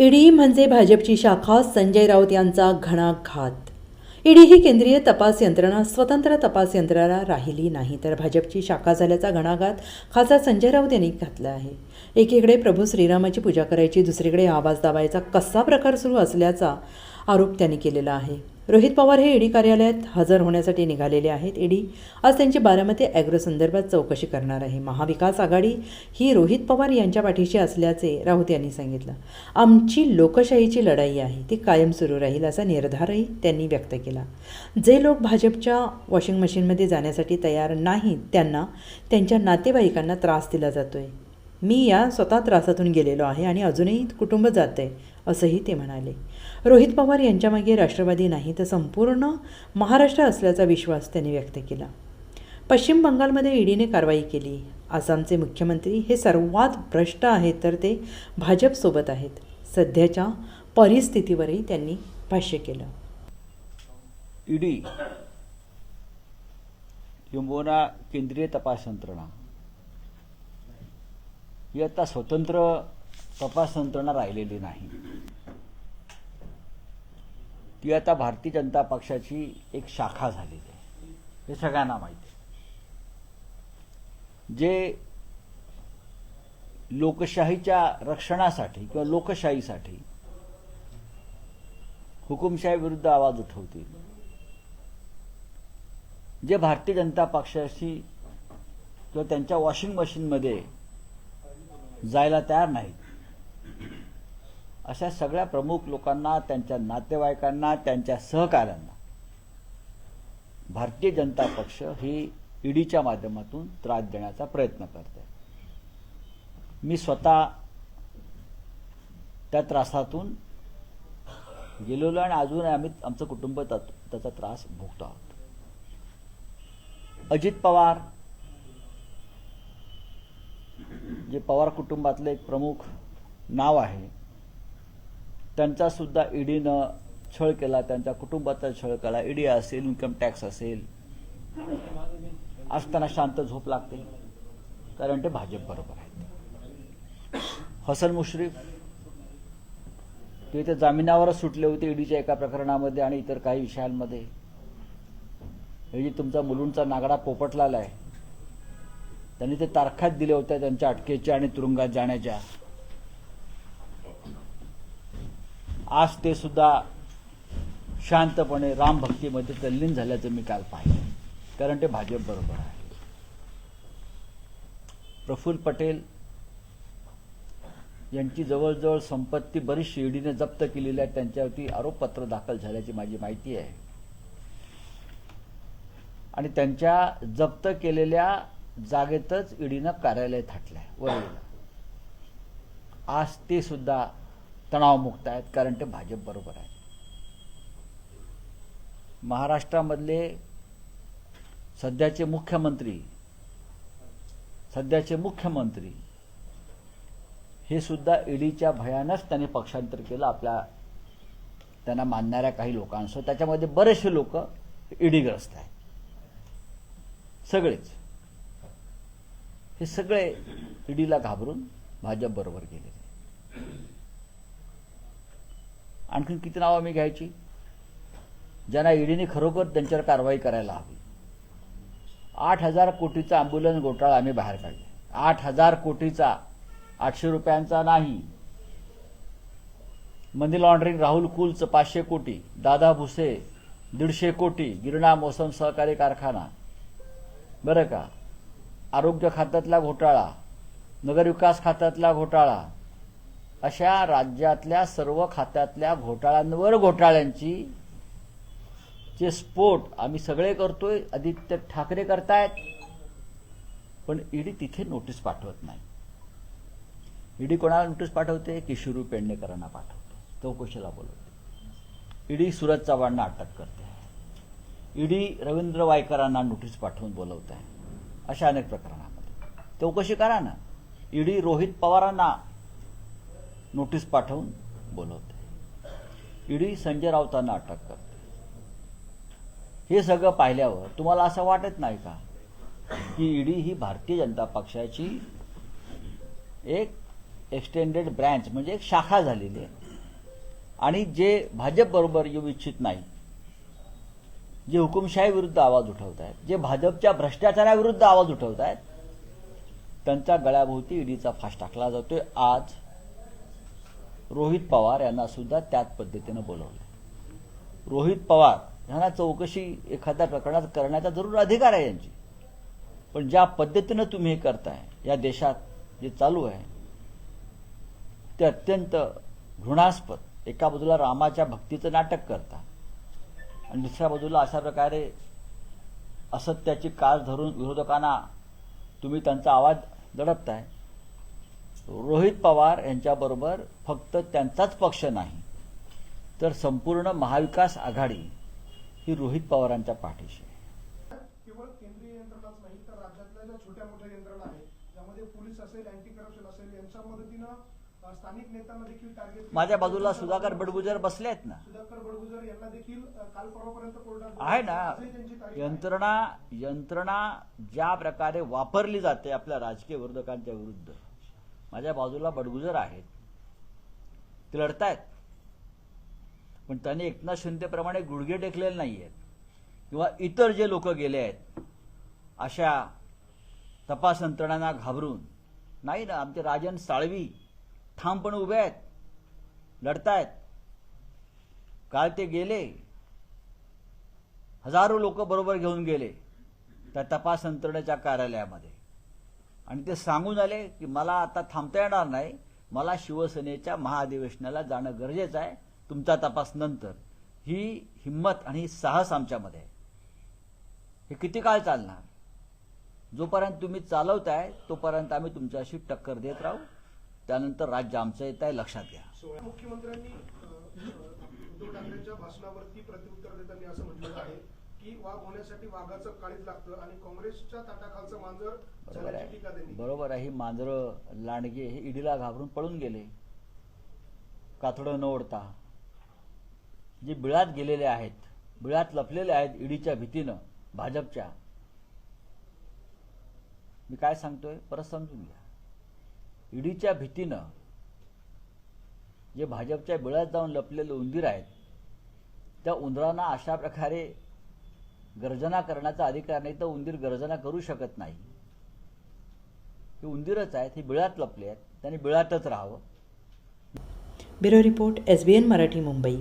ED म्हणजे भाजपची शाखा संजय राऊत यांचा घणाघात. ईडी ही केंद्रीय तपास यंत्रणा स्वतंत्र तपास यंत्रणा राहिली नाही. तर भाजपची शाखा झाल्याचा घणाघात खासदार संजय राऊत यांनी घातला आहे. एकीकडे प्रभू श्रीरामाची पूजा करायची दुसरीकडे आवाज दाबायचा. कसा प्रकार सुरू असल्याचा आरोप त्यांनी केलेला आहे. रोहित पवार हे ईडी कार्यालयात हजर होण्यासाठी निघालेले आहेत. ईडी आज त्यांची बारामती ॲग्रो संदर्भात चौकशी करणार आहे. महाविकास आघाडी ही रोहित पवार यांच्या पाठीशी असल्याचे राऊत यांनी सांगितलं. आमची लोकशाहीची लढाई आहे. ती कायम सुरू राहील असा निर्धारही त्यांनी व्यक्त केला. जे लोक भाजपच्या वॉशिंग मशीनमध्ये जाण्यासाठी तयार नाहीत त्यांना त्यांच्या नातेवाईकांना त्रास दिला जातोय. मी या स्वतः त्रासातून गेलेलो आहे आणि अजूनही कुटुंब जात आहे असंही ते म्हणाले. रोहित पवार यांच्यामागे राष्ट्रवादी नाही तर संपूर्ण महाराष्ट्र असल्याचा विश्वास त्यांनी व्यक्त केला. पश्चिम बंगालमध्ये ईडीने कारवाई केली. आसामचे मुख्यमंत्री हे सर्वात भ्रष्ट आहेत तर ते भाजपसोबत आहेत. सध्याच्या परिस्थितीवरही त्यांनी भाष्य केलं. ईडी किंबोना केंद्रीय तपास यंत्रणा. ही आता स्वतंत्र तपास यंत्रणा राहिलेली नाही. ती आता भारतीय जनता पक्षाची एक शाखा झालेली आहे. हे सगळ्यांना माहिती आहे. जे लोकशाहीच्या रक्षणासाठी किंवा लोकशाहीसाठी हुकुमशाही विरुद्ध आवाज उठवतील. जे भारतीय जनता पक्षाशी किंवा त्यांच्या वॉशिंग मशीनमध्ये जायला तयार नाहीत. अशा सगळ्या प्रमुख लोकांना त्यांच्या नातेवाईकांना त्यांच्या सहकाऱ्यांना भारतीय जनता पक्ष ही ईडीच्या माध्यमातून त्रास देण्याचा प्रयत्न करते मी स्वतः त्या त्रासातून गेलेलो आणि अजून आम्ही आमचं कुटुंब त्याचा त्रास भोगतो आहोत. अजित पवार जे पवार कुटुंबातलं एक प्रमुख नाव आहे त्यांचासुद्धा ईडीनं छळ केला त्यांच्या कुटुंबाचा छळ केला. ईडी असेल इन्कम टॅक्स असेल असताना शांत झोप लागते कारण ते भाजप बरोबर आहेत. हसन मुश्रीफ ते इथे जामिनावरच सुटले होते ईडीच्या एका प्रकरणामध्ये आणि इतर काही विषयांमध्ये. हे तुमचा मुलुंडचा नागडा पोपटलाला आहे त्यांनी ते तारखात दिल्या होत्या त्यांच्या अटकेच्या आणि तुरुंगात जाण्याच्या. आज ते सुद्धा शांतपणे रामभक्तीमध्ये तल्लीन झाल्याचं मी काल पाहिलं. कारण ते भाजप बरोबर आहे. प्रफुल्ल पटेल यांची जवळजवळ संपत्ती बरीचशी ईडीने जप्त केलेली आहे. त्यांच्यावरती आरोपपत्र दाखल झाल्याची माझी माहिती आहे. आणि त्यांच्या जप्त केलेल्या जागेतच ईडीनं कार्यालय थाटलंय वरळीला आज ते सुद्धा तणावमुक्त आहेत कारण ते भाजप बरोबर आहे. महाराष्ट्रामधले सध्याचे मुख्यमंत्री सध्याचे मुख्यमंत्री हे सुद्धा ईडीच्या भयानंच त्यांनी पक्षांतर केलं आपल्या त्यांना मानणाऱ्या काही लोकांसह त्याच्यामध्ये बरेचसे लोक ईडीग्रस्त आहेत. सगळेच. हे सगळे ईडीला घाबरून भाजप बरोबर गेले आणखीन किती नावं मी घ्यायची? ज्यांना ईडीने खरोखर त्यांच्यावर कारवाई करायला हवी. आठ हजार कोटीचा अँब्युलन्स घोटाळा आम्ही बाहेर काढले. आठ हजार कोटीचा आठशे रुपयांचा नाही. मनी लॉन्ड्रिंग राहुल कुलचं पाचशे कोटी दादा भुसे दीडशे कोटी गिरणा मोसम सहकारी कारखाना. बरं का? आरोग्य खात्यातला घोटाळा नगरविकास खात्यातला घोटाळा अशा राज्यातल्या सर्व खात्यातल्या घोटाळ्यांवर घोटाळ्यांची जे स्फोट आम्ही सगळे करतोय आदित्य ठाकरे करतायत पण ईडी तिथे नोटीस पाठवत नाही. ईडी कोणाला नोटीस पाठवते? किशोरी पेडणेकरांना पाठवते. चौकशीला बोलवते. ईडी सुरज चव्हाणना अटक करते. ईडी रवींद्र वायकरांना नोटीस पाठवून बोलवत आहे. अशा अनेक प्रकरणामध्ये चौकशी करा ना. ईडी रोहित पवारांना नोटीस पाठवून बोलवते. ईडी संजय राऊतांना अटक करते. हे सगळं पाहिल्यावर तुम्हाला असं वाटत नाही का की ईडी ही भारतीय जनता पक्षाची एक एक्सटेंडेड ब्रँच म्हणजे एक शाखा झालेली आहे. आणि जे भाजपबरोबर येऊ इच्छित नाही जे हुकुमशाही विरुद्ध आवाज उठवत आहेत जे भाजपच्या भ्रष्टाचाराविरुद्ध आवाज उठवत आहेत त्यांच्या गळ्याभोवती ईडीचा फास टाकला जातोय. आज रोहित पवार यांना सुद्धा त्याच पद्धतीनं बोलवलं रोहित पवार यांना चौकशी एखाद्या प्रकरणात करण्याचा जरूर अधिकार आहे यांची. पण ज्या पद्धतीनं तुम्ही हे करताय या देशात जे चालू आहे ते अत्यंत घृणास्पद. एका बाजूला रामाच्या भक्तीचं नाटक करता आणि दुसऱ्या बाजूला अशा प्रकारे असत्याची कास धरून विरोधकांना तुम्ही त्यांचा आवाज दडपताय. रोहित पवार यांच्याबरोबर फक्त त्यांचाच पक्ष नाही तर संपूर्ण महाविकास आघाडी ही रोहित पवारांच्या पाठीशी केवळ केंद्रीय यंत्रणाच नाही तर राज्यातल्या ज्या छोट्या मोठ्या यंत्रणा आहेत ज्यामध्ये पोलीस असेल अँटी करप्शन असेल यांच्या मदतीनं स्थानिक नेत्यांना देखील टार्गेट माझ्या बाजूला सुधाकर बडगुजर बसले आहेत ना. सुधाकर बडगुजर यांना देखील अ, काल परवापर्यंत कोर्टात आहे ना. यंत्रणा यंत्रणा ज्या प्रकारे वापरली जाते आपल्या राजकीय विरोधकांच्या विरुद्ध माझ्या बाजूला बडगुजर आहेत. ते लढतायत. पण त्यांनी एकनाथ शिंदेप्रमाणे गुडघे टेकलेले नाही आहेत किंवा इतर जे लोक गेले आहेत अशा तपास यंत्रणांना घाबरून नाही ना आमचे राजन साळवी ठामपणे उभे आहेत. लढतायत. काल ते गेले. हजारो लोक बरोबर घेऊन गेले. त्या तपास यंत्रणेच्या कार्यालयामध्ये. आणि ते सांगून आले की मला आता थांबता येणार नाही. मला शिवसेनेच्या महाधिवेशनाला जाणं गरजेचं आहे. तुमचा तपास नंतर. ही हिंमत आणि साहस आमच्यामध्ये आहे. हे किती काळ चालणार? जोपर्यंत तुम्ही चालवताय तोपर्यंत आम्ही तुमच्याशी टक्कर देत राहू. त्यानंतर राज्य आमचं येत आहे लक्षात घ्या. मुख्यमंत्र्यांनी उद्धव ठाकरेंच्या भाषणावरती प्रत्युत्तर देताना असं म्हटलेलं आहे की वाघ होण्यासाठी वाघाचं काळीज लागतं आणि काँग्रेसच्या ताटाखालचं मांजर बरोबर आहे. बरोबर आहे. ही मांजरं लांडगे हे ईडीला घाबरून पळून गेले. काथडं न ओढता. जे बिळात गेलेले आहेत बिळात लपलेले आहेत ईडीच्या भीतीनं भाजपच्या. मी काय सांगतोय? परत समजून घ्या. ईडीच्या भीतीनं जे भाजपच्या बिळात जाऊन लपलेले उंदीर आहेत त्या उंदरांना अशा प्रकारे गर्जना करण्याचा अधिकार नाही तर उंदीर गर्जना करू शकत नाही. हे उंदीरच आहेत हे बिळात लपले आहेत त्यांनी बिळातच राहावं. Bureau report S B N Marathi Mumbai.